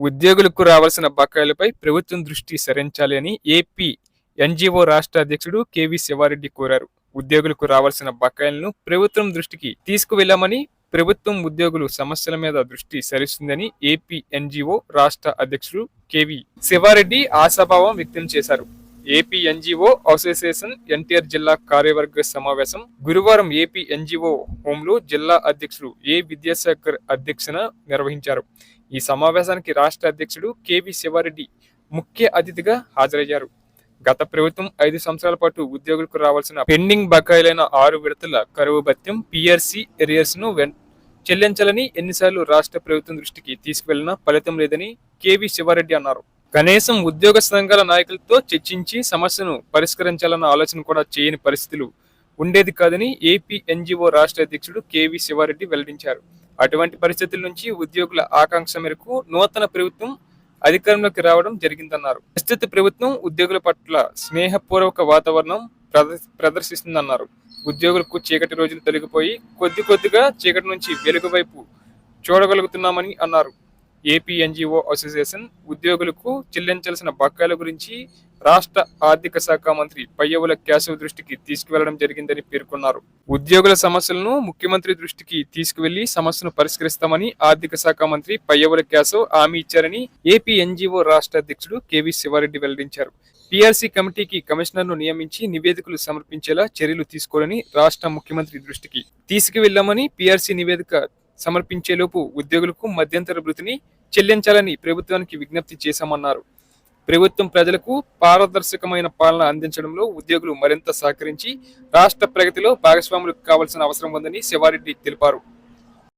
ఉద్యోగులకు రావాల్సిన బకాయిలపై ప్రభుత్వం దృష్టి సరించాలి అని ఏపీ ఎన్జీఓ రాష్ట్ర అధ్యక్షుడు కేవి శివారెడ్డి కోరారు. ఉద్యోగులకు రావాల్సిన బకాయిలను ప్రభుత్వం దృష్టికి తీసుకువెళ్ళామని ప్రభుత్వం ఉద్యోగులు సమస్యల మీద దృష్టి సరిస్తుందని ఏపీ ఎన్జీఓ రాష్ట్ర అధ్యక్షుడు కేవి శివారెడ్డి ఆశాభావం వ్యక్తం చేశారు. ఏపీ ఎన్జీఓ అసోసియేషన్ ఎన్టీఆర్ జిల్లా కార్యవర్గ సమావేశం గురువారం ఏపీ ఎన్జీఓ హోంలో జిల్లా అధ్యక్షుడు ఏ విద్యాసాగర్ అధ్యక్షన నిర్వహించారు. ఈ సమావేశానికి రాష్ట్ర అధ్యక్షుడు కేవి శివారెడ్డి ముఖ్య అతిథిగా హాజరయ్యారు. గత ప్రభుత్వం ఐదు సంవత్సరాల పాటు ఉద్యోగులకు రావాల్సిన పెండింగ్ బకాయిలైన ఆరు విడతల కరువు భత్యం పిఆర్సీ ఎరియర్స్ను వెన్- చెల్లించాలని ఎన్నిసార్లు రాష్ట్ర ప్రభుత్వం దృష్టికి తీసుకువెళ్ళినా ఫలితం లేదని కేవి శివారెడ్డి అన్నారు. కనీసం ఉద్యోగ సంఘాల నాయకులతో చర్చించి సమస్యను పరిష్కరించాలన్న ఆలోచన కూడా చేయని పరిస్థితులు ఉండేది కాదని ఏపీ ఎన్జిఓ రాష్ట్ర అధ్యక్షుడు కేవి శివారెడ్డి వెల్లడించారు. అటువంటి పరిస్థితుల నుంచి ఉద్యోగుల ఆకాంక్ష మేరకు నూతన ప్రభుత్వం అధికారంలోకి రావడం జరిగిందన్నారు. ప్రస్తుత ప్రభుత్వం ఉద్యోగుల పట్ల స్నేహపూర్వక వాతావరణం ప్రదర్శిస్తుందన్నారు. ఉద్యోగులకు చీకటి రోజులు తొలగిపోయి కొద్ది కొద్దిగా చీకటి నుంచి వెలుగు వైపు చూడగలుగుతున్నామని అన్నారు. ఏపీ ఎన్జిఓ అసోసియేషన్ ఉద్యోగులకు చెల్లించాల్సిన బకాయిల గురించి రాష్ట్ర ఆర్థిక శాఖ మంత్రి పయ్యవుల కేశవ్ దృష్టికి తీసుకువెళ్ళడం జరిగిందని పేర్కొన్నారు. ఉద్యోగుల సమస్యలను ముఖ్యమంత్రి దృష్టికి తీసుకువెళ్ళి సమస్యను పరిష్కరిస్తామని ఆర్థిక శాఖ మంత్రి పయ్యవుల కేశవ్ హామీ ఇచ్చారని ఏపీ ఎన్జిఓ రాష్ట్ర అధ్యక్షుడు కేవీ శివారెడ్డి వెల్లడించారు. పీఆర్సీ కమిటీకి కమిషనర్ను నియమించి నివేదికలు సమర్పించేలా చర్యలు తీసుకోవాలని రాష్ట్ర ముఖ్యమంత్రి దృష్టికి తీసుకువెళ్ళామని పీఆర్సీ నివేదిక సమర్పించేలోపు ఉద్యోగులకు మధ్యంతర వృత్తిని చెల్లించాలని ప్రభుత్వానికి విజ్ఞప్తి చేశామన్నారు. ప్రభుత్వం ప్రజలకు పారదర్శకమైన పాలన అందించడంలో ఉద్యోగులు మరింత సహకరించి రాష్ట్ర ప్రగతిలో భాగస్వాములు కావాల్సిన అవసరం ఉందని శివారెడ్డి తెలిపారు.